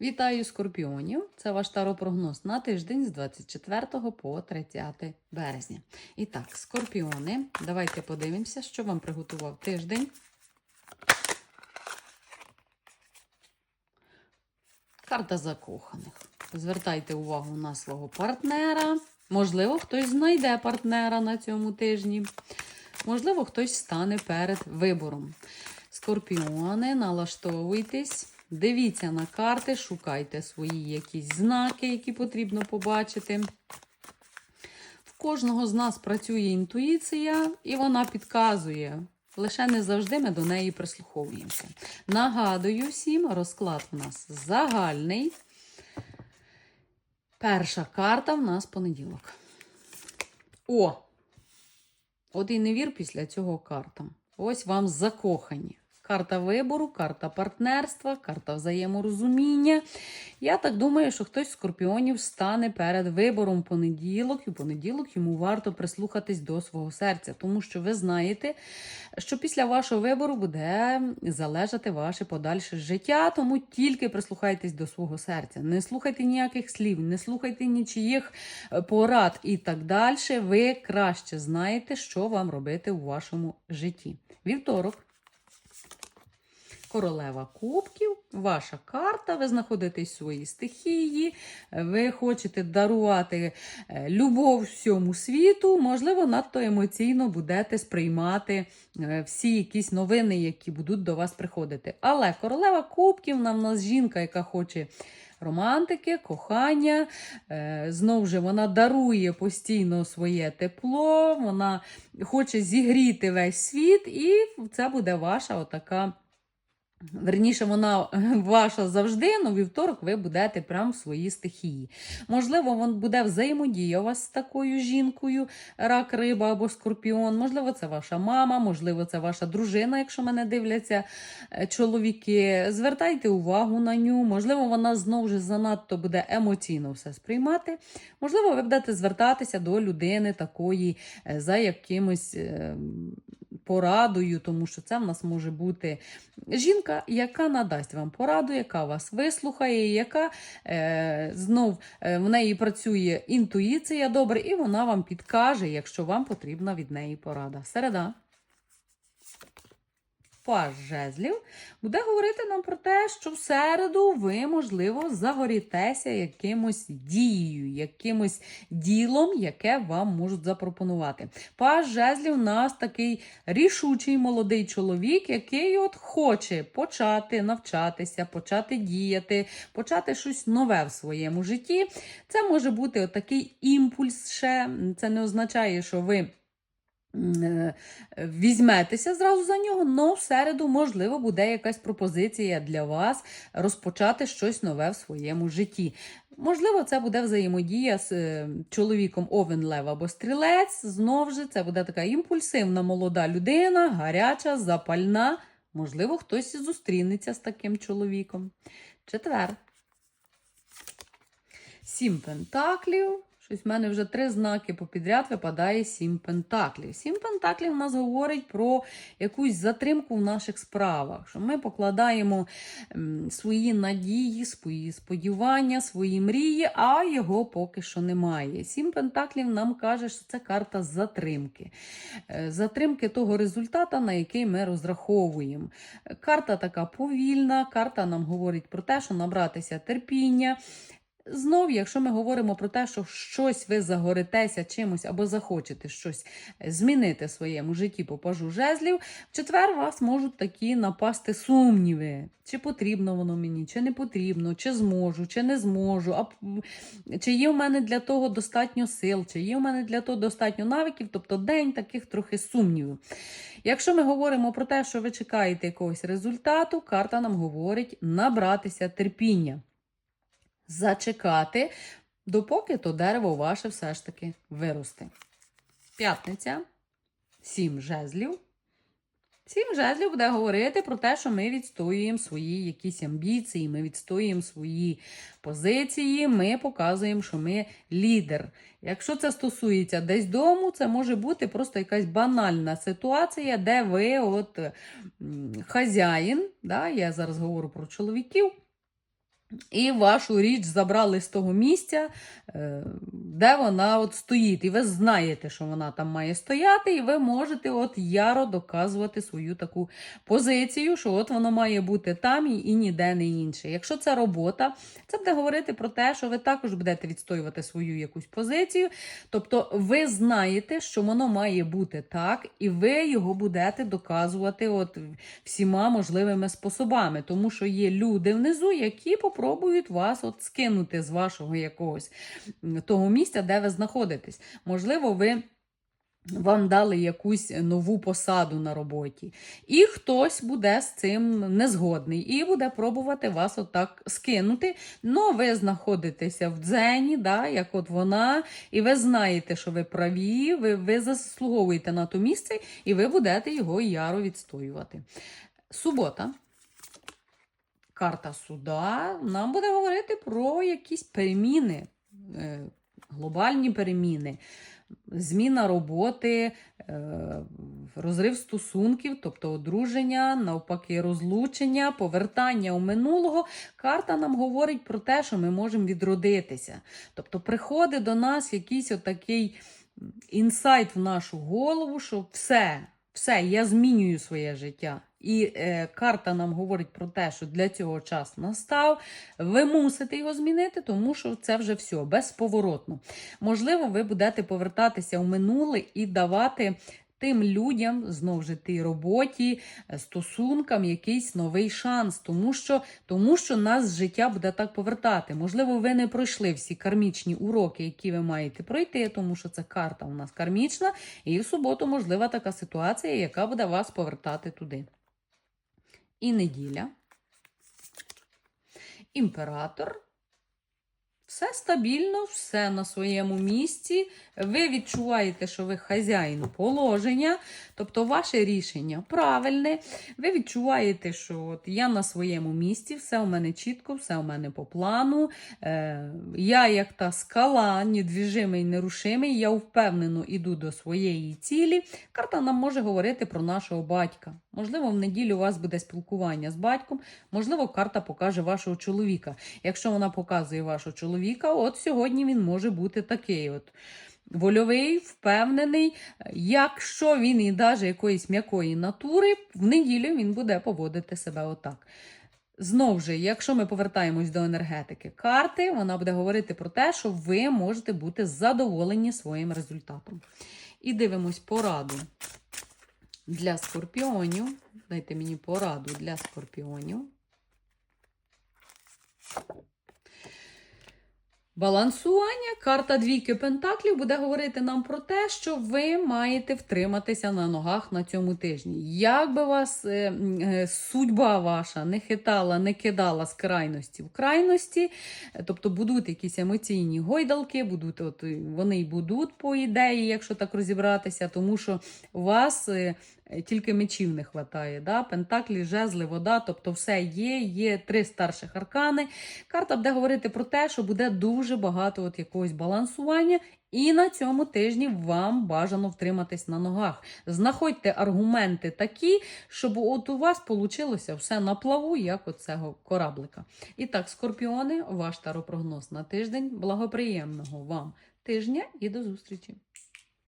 Вітаю скорпіонів! Це ваш таропрогноз на тиждень з 24 по 30 березня. І так, скорпіони, давайте подивимося, що вам приготував тиждень. Карта закоханих. Звертайте увагу на свого партнера. Можливо, хтось знайде партнера на цьому тижні. Можливо, хтось стане перед вибором. Скорпіони, налаштовуйтесь. Дивіться на карти, шукайте свої якісь знаки, які потрібно побачити. В кожного з нас працює інтуїція, і вона підказує. Лише не завжди ми до неї прислуховуємося. Нагадую всім, розклад у нас загальний. Перша карта в нас понеділок. О! От і не вір після цього картам. Ось вам закохані. Карта вибору, карта партнерства, карта взаєморозуміння. Я так думаю, що хтось з скорпіонів стане перед вибором понеділок, і понеділок йому варто прислухатись до свого серця, тому що ви знаєте, що після вашого вибору буде залежати ваше подальше життя, тому тільки прислухайтесь до свого серця. Не слухайте ніяких слів, не слухайте нічиїх е, порад і так далі. Ви краще знаєте, що вам робити у вашому житті. Вівторок. Королева Кубків, ваша карта, ви знаходитесь в своїй стихії, ви хочете дарувати е, любов всьому світу, можливо, надто емоційно будете сприймати е, всі якісь новини, які будуть до вас приходити. Але королева Кубків нам в нас жінка, яка хоче. Романтики, кохання, е, знову ж вона дарує постійно своє тепло, вона хоче зігріти весь світ, і це буде ваша отака Верніше, вона ваша завжди, але вівторок ви будете прямо в своїй стихії. Можливо, він буде взаємодія у вас з такою жінкою, рак, риба або скорпіон. Можливо, це ваша мама, можливо, це ваша дружина, якщо мене дивляться е, чоловіки. Звертайте увагу на ню. Можливо, вона знову ж занадто буде емоційно все сприймати. Можливо, ви будете звертатися до людини такої е, за якимось. Порадою, тому що це в нас може бути жінка, яка надасть вам пораду, яка вас вислухає, яка е, знов е, в неї працює інтуїція добре, і вона вам підкаже, якщо вам потрібна від неї порада. Середа. Паж жезлів буде говорити нам про те, що в середу ви, можливо, загорітеся якимось дією, якимось ділом, яке вам можуть запропонувати. Паж жезлів у нас такий рішучий молодий чоловік, який от хоче почати навчатися, почати діяти, почати щось нове в своєму житті. Це може бути отакий імпульс ще. Це не означає, що ви. Е, Візьметеся зразу за нього, але в середу, можливо, буде якась пропозиція для вас розпочати щось нове в своєму житті. Можливо, це буде взаємодія з е, чоловіком Овен Лев або Стрілець. Знову ж це буде така імпульсивна молода людина, гаряча, запальна. Можливо, хтось і зустрінеться з таким чоловіком. Четвер. Сім пентаклів. Щось в мене вже три знаки попідряд випадає сім пентаклів. Сім пентаклів у нас говорить про якусь затримку в наших справах, що ми покладаємо свої надії, свої сподівання, свої мрії, а його поки що немає. Сім пентаклів нам каже, що це карта затримки. Е, Затримки того результата, на який ми розраховуємо. Карта така повільна, карта нам говорить про те, що набратися терпіння. Знов, якщо ми говоримо про те, що щось ви загоритеся чимось або захочете щось змінити в своєму житті по пажу жезлів, в четвер вас можуть такі напасти сумніви. Чи потрібно воно мені, чи не потрібно, чи зможу, чи не зможу, а чи є в мене для того достатньо сил, чи є в мене для того достатньо навиків, тобто день таких трохи сумнівів. Якщо ми говоримо про те, що ви чекаєте якогось результату, карта нам говорить набратися терпіння зачекати, допоки то дерево ваше все ж таки виросте. П'ятниця, сім жезлів. Сім жезлів буде говорити про те, що ми відстоюємо свої якісь амбіції, ми відстоюємо свої позиції, ми показуємо, що ми лідер. Якщо це стосується десь дому, це може бути просто якась банальна ситуація, де ви от хазяїн, да, я зараз говорю про чоловіків. І вашу річ забрали з того місця, е, де вона от стоїть. І ви знаєте, що вона там має стояти, і ви можете от яро доказувати свою таку позицію, що от воно має бути там і, і ніде не інше. Якщо це робота, це буде говорити про те, що ви також будете відстоювати свою якусь позицію. Тобто ви знаєте, що воно має бути так, і ви його будете доказувати от всіма можливими способами, тому що є люди внизу, які попробують вас от скинути з вашого якогось того місця, де ви знаходитесь. Можливо, ви. Вам дали якусь нову посаду на роботі, і хтось буде з цим незгодний і буде пробувати вас отак скинути. Ну, ви знаходитеся в дзені, да, як от вона, і ви знаєте, що ви праві, ви, ви заслуговуєте на то місце, і ви будете його яро відстоювати. Субота. Карта суда нам буде говорити про якісь переміни, е, глобальні переміни, зміна роботи, е, розрив стосунків, тобто одруження, навпаки, розлучення, повертання у минулого. Карта нам говорить про те, що ми можемо відродитися. Тобто приходить до нас якийсь отакий інсайт в нашу голову, що все, все, я змінюю своє життя. І е, карта нам говорить про те, що для цього час настав. Ви мусите його змінити, тому що це вже все безповоротно. Можливо, ви будете повертатися в минуле і давати тим людям, знову ж тій роботі, е, стосункам якийсь новий шанс, тому що, тому що нас життя буде так повертати. Можливо, ви не пройшли всі кармічні уроки, які ви маєте пройти, тому що це карта у нас кармічна, і в суботу можлива така ситуація, яка буде вас повертати туди. І неділя. Імператор. Все стабільно, все на своєму місці. Ви відчуваєте, що ви хазяїн положення, тобто ваше рішення правильне. Ви відчуваєте, що от я на своєму місці, все у мене чітко, все у мене по плану. Е, я, як та скала, недвіжимий, нерушимий, я впевнено йду до своєї цілі. Карта нам може говорити про нашого батька. Можливо, в неділю у вас буде спілкування з батьком, можливо, карта покаже вашого чоловіка. Якщо вона показує вашого чоловіка, от сьогодні він може бути такий. от. Вольовий, впевнений, якщо він і навіть якоїсь м'якої натури, в неділю він буде поводити себе отак. Знову ж, якщо ми повертаємось до енергетики карти, вона буде говорити про те, що ви можете бути задоволені своїм результатом. І дивимось пораду для скорпіонів. Дайте мені пораду для скорпіонів. Балансування, карта двійки пентаклів буде говорити нам про те, що ви маєте втриматися на ногах на цьому тижні. Як би вас е, е, судьба ваша не хитала, не кидала з крайності в крайності, е, тобто будуть якісь емоційні гойдалки, будуть, от, е, вони й будуть по ідеї, якщо так розібратися, тому що у вас. е, Тільки мечів не вистачає. Да? Пентаклі, жезли, вода, тобто все є, є три старших аркани. Карта буде говорити про те, що буде дуже багато от якогось балансування, і на цьому тижні вам бажано втриматись на ногах. Знаходьте аргументи такі, щоб от у вас вийшло все на плаву, як от цього кораблика. І так, скорпіони, ваш таропрогноз на тиждень. Благоприємного вам тижня і до зустрічі!